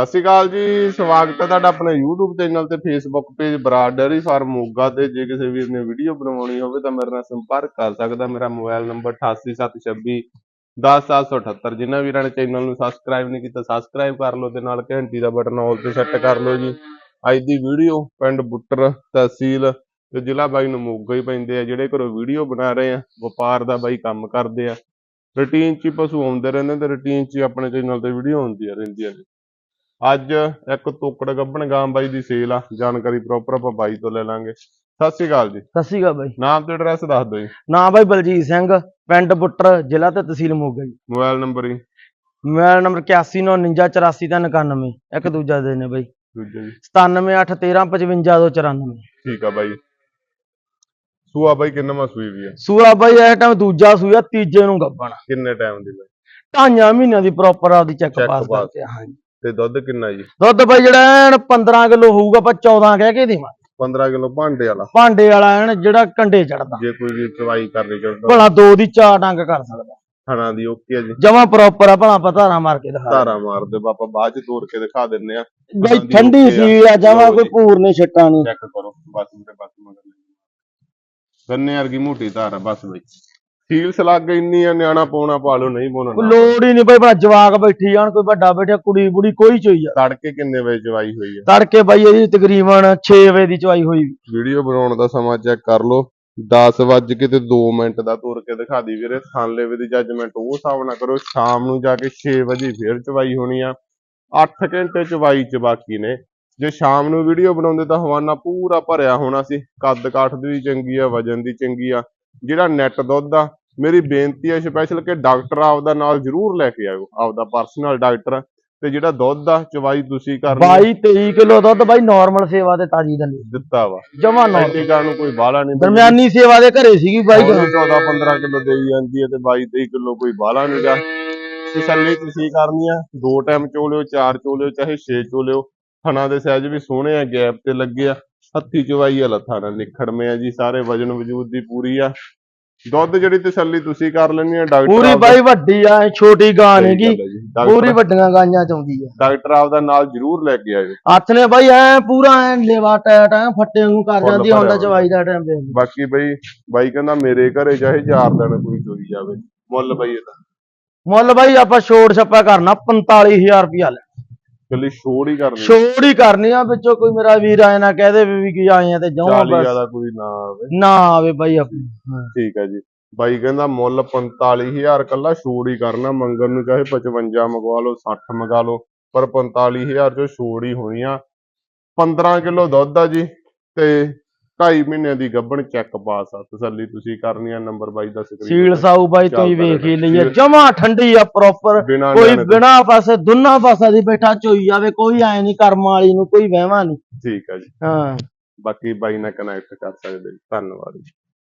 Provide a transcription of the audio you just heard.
ਸਤਿ ਸ਼੍ਰੀ ਅਕਾਲ ਜੀ, ਸਵਾਗਤ ਹੈ ਤੁਹਾਡਾ ਆਪਣੇ YouTube ਚੈਨਲ ਤੇ Facebook page Brar dairy farm Moga ਤੇ। ਜੇ ਕਿਸੇ ਵੀਰ ਨੇ ਵੀਡੀਓ ਬਣਾਉਣੀ ਹੋਵੇ ਤਾਂ ਮੇਰੇ ਨਾਲ ਸੰਪਰਕ ਕਰ ਸਕਦਾ। ਮੇਰਾ ਮੋਬਾਈਲ ਨੰਬਰ 8876 10778 ਜਿਨ੍ਹਾਂ ਵੀਰਾਂ ਨੇ ਚੈਨਲ ਨੂੰ ਸਬਸਕ੍ਰਾਈਬ ਨਹੀਂ ਕੀਤਾ ਸਬਸਕ੍ਰਾਈਬ ਕਰ ਲਓ ਤੇ ਨਾਲ ਘੰਟੀ ਦਾ ਬਟਨ ਆਲ ਤੇ ਸੈੱਟ ਕਰ ਲਓ ਜੀ। ਅੱਜ ਦੀ ਵੀਡੀਓ ਪਿੰਡ ਬੁੱਟਰ ਤਹਿਸੀਲ, ਤੇ ਜ਼ਿਲ੍ਹਾ ਬਾਈ ਨੂੰ ਮੋਗਾ ਹੀ ਪੈਂਦੇ ਆ, ਜਿਹੜੇ ਘਰੋਂ ਵੀਡੀਓ ਬਣਾ ਰਹੇ ਆ, ਵਪਾਰ ਦਾ ਬਾਈ ਕੰਮ ਕਰਦੇ ਆ। ਰੂਟੀਨ 'ਚ ਹੀ ਪਸ਼ੂ ਆਉਂਦੇ ਰਹਿੰਦੇ ਤੇ ਰੂਟੀਨ 'ਚ ਹੀ ਆਪਣੇ ਚੈਨਲ ਤੇ ਵੀਡੀਓ ਆਉਂਦੀਆਂ ਰਹਿੰਦੀਆਂ ਨੇ। ਅੱਜ ਇੱਕ ਤੋਕੜ ਗੱਭਣ ਗਾਂ ਬਾਈ ਦੀ ਸੇਲ ਆ ਜਾਣਕਾਰੀ ਪ੍ਰੋਪਰ ਆਪਾਂ ਬਾਈ ਤੋਂ ਲੈ ਲਾਂਗੇ। ਸਤਿ ਸ਼੍ਰੀ ਅਕਾਲ ਜੀ। ਸਤਿ ਸ਼੍ਰੀ ਅਕਾਲ ਬਾਈ। ਨਾਮ ਤੇ ਐਡਰੈਸ ਦੱਸ ਦਿਓ ਜੀ। ਨਾਂ ਬਾਈ ਬਲਜੀਤ ਸਿੰਘ ਪਿੰਡ ਬੁੱਟਰ ਜ਼ਿਲ੍ਹਾ ਤੇ ਤਹਿਸੀਲ ਮੋਗਾ ਜੀ। ਮੋਬਾਈਲ ਨੰਬਰ ਜੀ। ਮੋਬਾਈਲ ਨੰਬਰ 8199844394 ਇੱਕ ਦੂਜਾ ਦੇ ਨੇ ਬਾਈ। ਦੂਜਾ ਜੀ। 9781135294 ਠੀਕ ਆ ਬਾਈ। ਸੂਆ ਬਾਈ ਕਿੰਨਾ ਸੂਈ ਵੀ ਆ? ਸੂਆ ਬਾਈ ਇਹ ਟਾਈਮ ਦੂਜਾ ਸੂਆ ਤੀਜੇ ਨੂੰ ਗੱਬਣ। ਕਿੰਨੇ ਟਾਈਮ ਦੀ ਬਾਈ? ਢਾਈਆਂ ਮਹੀਨਿਆਂ ਦੀ ਪ੍ਰੋਪਰ ਆਪਦੀ ਚੈੱਕ ਪਾਸ pass। ਕਰਕੇ ਹਾਂਜੀ। ਤੇ ਦੁੱਧ ਕਿੰਨਾ ਜੀ? ਦੁੱਧ ਬਾਈ ਜਿਹੜਾ ਐਨ 15 ਕਿਲੋ ਹੋਊਗਾ ਆਪਾਂ 14 ਕਹਿ ਕੇ ਦੇਵਾਂ 15 ਕਿਲੋ ਭਾਂਡੇ ਵਾਲਾ। ਭਾਂਡੇ ਵਾਲਾ ਐਨ ਜਿਹੜਾ ਕੰਡੇ ਚੜਦਾ। ਜੇ ਕੋਈ ਵੀ ਚਵਾਈ ਕਰਨੀ ਚਾਹੁੰਦਾ ਭਲਾ ਦੋ ਦੀ ਚਾਰ ਡੰਗ ਕਰ ਸਕਦਾ। ਥਣਾ ਦੀ ਓਕੇ ਆ ਜੀ। ਜਮਾ ਪ੍ਰੋਪਰ ਆ ਭਲਾ ਆਪਾਂ ਧਾਰਾਂ ਮਾਰ ਕੇ ਦਿਖਾ ਧਾਰਾ ਮਾਰ ਦਿਓ ਆਪਾਂ ਬਾਅਦ ਚ ਤੋੜ ਕੇ ਦਿਖਾ ਦਿੰਨੇ ਆ। ਬਾਈ ਠੰਡੀ। ਸੀ ਆ। ਜਮਾ ਕੋਈ। ਪੂਰ ਨਹੀਂ ਛੱਟਾ ਨਹੀਂ ਚੈੱਕ ਕਰੋ ਬਸ ਮੇਰੇ ਬਸ ਮਗਰ ਗੰਨੇ ਵਰਗੀ ਮੋਟੀ ਧਾਰ ਬਸ ਬਈ। ਸੀਲ ਸਲੱਗ ਇੰਨੀ ਆ ਨਿਆਣਾ ਪਾਉਣਾ ਪਾ ਲਓ ਨਹੀਂ ਪਾਉਣਾ ਕੋਈ ਨਾ ਪਾਓ। ਲੋੜ ਹੀ ਨਹੀਂ ਬਈ ਭਲਾ ਜਵਾਕ ਬੈਠੀ ਜਾਣ ਕੋਈ ਵੱਡਾ ਬੈਠਾ ਕੁੜੀ ਬੁੜੀ ਕੋਈ ਚੋਈ ਆ। ਤੜਕੇ ਕਿੰਨੇ ਵਜੇ ਚਵਾਈ ਹੋਈ ਆ? ਤੜਕੇ ਬਾਈ ਇਹਦੀ ਤਕਰੀਬਨ 6 ਵਜੇ ਦੀ ਚਵਾਈ ਹੋਈ। ਵੀਡੀਓ ਬਣਾਉਣ ਦਾ ਸਮਾਂ ਚੈੱਕ ਕਰ ਲਓ। 10 ਵੱਜ ਕੇ ਤੇ 2 ਮਿੰਟ ਦਾ ਤੁਰ ਕੇ ਦਿਖਾ ਦੀ ਵੀਰੇ ਥਾਨਲੇਵੇ ਦੀ ਜੱਜਮੈਂਟ ਉਹ ਹਿਸਾਬ ਨਾਲ ਕਰੋ ਸ਼ਾਮ ਨੂੰ ਜਾ ਕੇ 6 ਵਜੇ ਫੇਰ ਚਵਾਈ ਹੋਣੀ ਆ। 8 ਘੰਟੇ ਚਵਾਈ ਚ ਬਾਕੀ ਨੇ। ਜੇ ਸ਼ਾਮ ਨੂੰ ਵੀਡੀਓ ਬਣਾਉਂਦੇ ਤਾਂ ਹਵਾਨਾ ਪੂਰਾ ਭਰਿਆ ਹੋਣਾ ਸੀ। ਕੱਦ ਕਾਠ ਦੀ ਵੀ ਚੰਗੀ ਆ ਵਜਨ ਦੀ ਚੰਗੀ ਆ। ਜਿਹੜਾ ਨੈਟ ਦੁੱਧ ਆ ਮੇਰੀ ਬੇਨਤੀ ਹੈ ਸਪੈਸ਼ਲ ਕਿ ਡਾਕਟਰ ਆਪਦਾ ਨਾਲ ਜ਼ਰੂਰ ਲੈ ਕੇ ਆਇਓ ਆਪਦਾ ਪਰਸਨਲ ਡਾਕਟਰ ਤੇ ਜਿਹੜਾ ਦੁੱਧ ਆ ਚਵਾਈ ਤੁਸੀਂ ਕਰਨੀ ਆ, 22 23 ਕਿਲੋ ਦੁੱਧ ਬਾਈ ਨਾਰਮਲ ਸੇਵਾ ਤੇ ਤਾਜੀ ਦਾ ਨਹੀਂ ਦਿੱਤਾ ਵਾ। ਜਮਾ ਨਾਰਮਲ ਐਂਟੀਕਾ ਨੂੰ ਕੋਈ ਬਾਹਲਾ ਨਹੀਂ ਦਰਮਿਆਨੀ ਸੇਵਾ ਦੇ ਘਰੇ ਸੀਗੀ ਬਾਈ ਕੋਲ। 14 15 ਕਿਲੋ ਦੇਈ ਜਾਂਦੀ ਹੈ ਤੇ 22 23 ਕਿਲੋ ਕੋਈ ਬਾਹਲਾ ਨਹੀਂਗਾ ਤਸੱਲੀ ਤੁਸੀਂ ਕਰਨੀ ਆ। ਦੋ ਟਾਈਮ ਚੋਲਿਓ ਚਾਰ ਚੋਲਿਓ ਚਾਹੇ ਛੇ ਚੋਲਿਓ। ਥਣਾ ਦੇ ਸਾਈਜ਼ ਵੀ ਸੋਹਣੇ ਆ ਗੈਪ ਤੇ ਲੱਗੇ ਆ। ਹੱਥੀ ਚਵਾਈ ਵਾਲਾ ਥਾਣਾ ਨਿਖੜਵੇਂ ਆ ਜੀ ਸਾਰੇ ਵਜਨ ਵਜੂਦ ਦੀ ਪੂਰੀ ਆ। ਦੁੱਧ ਜਿਹੜੀ ਤਸੱਲੀ ਤੁਸੀਂ ਕਰ ਲੈਣੀ ਆ ਡਾਕਟਰ ਪੂਰੀ ਬਾਈ ਵੱਡੀ ਆ ਛੋਟੀ ਗਾਂ ਹੈ ਜੀ। ਡਾਕਟਰ- ਪੂਰੀ ਵੱਡੀਆਂ ਗਾਂਆਂ ਚਾਉਂਦੀ ਆ। ਡਾਕਟਰ ਆਪਦਾ ਨਾਲ ਜ਼ਰੂਰ ਲੈ ਕੇ ਆਇਓ। ਹੱਥ ਨੇ ਬਾਈ ਐ ਪੂਰਾ ਐ ਲੇਵਾ ਟੈਟ ਐ ਫੱਟੇ ਨੂੰ ਕਰ ਜਾਂਦੀ ਭਰਿਆ ਚਵਾਈ ਦਾ ਟਾਈਮ ਤੇ ਬਾਕੀ ਬਈ ਬਾਈ ਕਹਿੰਦਾ ਮੇਰੇ ਘਰੇ ਚਾਹੇ ਚਾਰ ਦਿਨ ਕੋਈ ਚੋਰੀ ਜਾਵੇ। ਮੁੱਲ ਬਈ ਇਹਦਾ। ਮੁੱਲ ਬਾਈ ਆਪਾਂ ਛੋੜ ਛੱਪਾ ਕਰਨਾ 45000 ਰੁਪਿਆ ਲੈ। ਕੱਲੀ ਛੋੜ ਹੀ ਕਰਨੀ। ਛੋੜ ਹੀ ਕਰਨੀ ਆ ਵਿੱਚੋਂ ਕੋਈ ਮੇਰਾ ਵੀਰ ਆਏ ਨਾ ਕਹਦੇ ਵੀ ਕੀ ਆਏ ਆ ਤੇ 40 ਬਸ। ਵਾਲਾ ਕੋਈ ਨਾ ਆਵੇ। ਨਾ ਆਵੇ ਬਾਈ। ਠੀਕ ਹੈ ਜੀ। ਬਾਈ ਕਹਿੰਦਾ ਮੁੱਲ 45000 ਕੱਲਾ ਛੋੜ ਹੀ ਕਰਨਾ ਮੰਗਣ ਨੂੰ ਚਾਹੇ 55 ਮੰਗਵਾ ਲਓ 60 ਮੰਗਾ ਲਓ ਪਰ 45000 ਚੋਂ ਛੋੜ ਹੀ ਹੋਣੀ ਆ। 15 ਕਿਲੋ ਦੁੱਧ ਆ ਜੀ ਤੇ 2.5 ਮਹੀਨਿਆਂ ਦੀ ਗੱਭਣ ਚੈੱਕ ਪਾਸ ਆ। ਤਸੱਲੀ ਤੁਸੀਂ ਕਰਨੀ ਆ ਨੰਬਰ ਬਾਈ ਦਾ ਸਕਰੀਨ ਸੀਲ ਸਾਊ ਬਾਈ ਤੁਸੀਂ ਵੇਖ ਹੀ ਸੀਲ- ਜਮਾ ਠੰਡੀ ਆ ਪ੍ਰੋਪਰ ਕੋਈ। ਬਿਨਾ ਪਾਸੇ ਦੋਨਾਂ ਪਾਸੇ ਦੀ ਬੈਠਾ ਚੋਈ ਜਾਵੇ ਕੋਈ ਐ ਨਹੀਂ ਕਰਮ ਵਾਲੀ ਨੂੰ ਕੋਈ ਵਹਿਮਾ ਨਹੀਂ। ਠੀਕ ਹੈ ਜੀ। ਹਾਂ। ਬਾਕੀ ਬਾਈ ਨਾਲ ਕਨੈਕਟ ਕਰ ਸਕਦੇ ਧੰਨਵਾਦ ਜੀ।